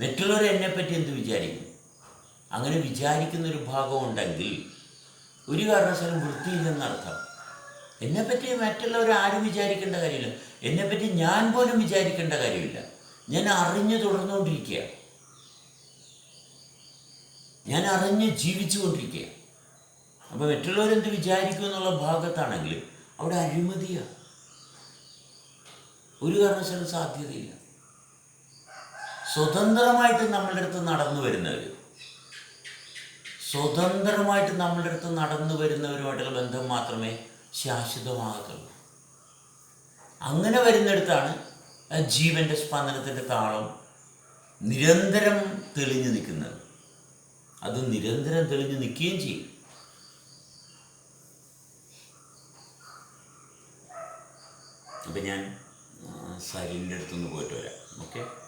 മറ്റുള്ളവർ എന്നെപ്പറ്റി എന്ത് വിചാരിക്കും? അങ്ങനെ വിചാരിക്കുന്നൊരു ഭാഗം ഉണ്ടെങ്കിൽ ഒരു കാരണവശാലും വൃത്തിയില്ലെന്നർത്ഥം എന്നെപ്പറ്റി മറ്റുള്ളവർ ആരും വിചാരിക്കേണ്ട കാര്യമില്ല. എന്നെപ്പറ്റി ഞാൻ പോലും വിചാരിക്കേണ്ട കാര്യമില്ല. ഞാൻ അറിഞ്ഞു തുടർന്നുകൊണ്ടിരിക്കുക. ഞാൻ അറിഞ്ഞ് ജീവിച്ചുകൊണ്ടിരിക്കുക. അപ്പോൾ മറ്റുള്ളവരെന്ത് വിചാരിക്കും എന്നുള്ള ഭാഗത്താണെങ്കിൽ അവിടെ അഴിമതിയാണ് ഒരു കാരണവശാലും സാധ്യതയില്ല. സ്വതന്ത്രമായിട്ട് നമ്മളുടെ അടുത്ത് നടന്നു വരുന്നവർ സ്വതന്ത്രമായിട്ട് നമ്മളുടെ അടുത്ത് നടന്നു വരുന്നവരുമായിട്ടുള്ള ബന്ധം മാത്രമേ ശാശ്വതമാകത്തുള്ളൂ. അങ്ങനെ വരുന്നിടത്താണ് ജീവന്റെ സ്പന്ദനത്തിന്റെ താളം നിരന്തരം തെളിഞ്ഞു നിൽക്കുന്നത്. അത് നിരന്തരം തെളിഞ്ഞു നിൽക്കുകയും ചെയ്യും. അപ്പം ഞാൻ സരിന്റെ അടുത്തുനിന്ന് പോയിട്ട് വരാം. ഓക്കെ?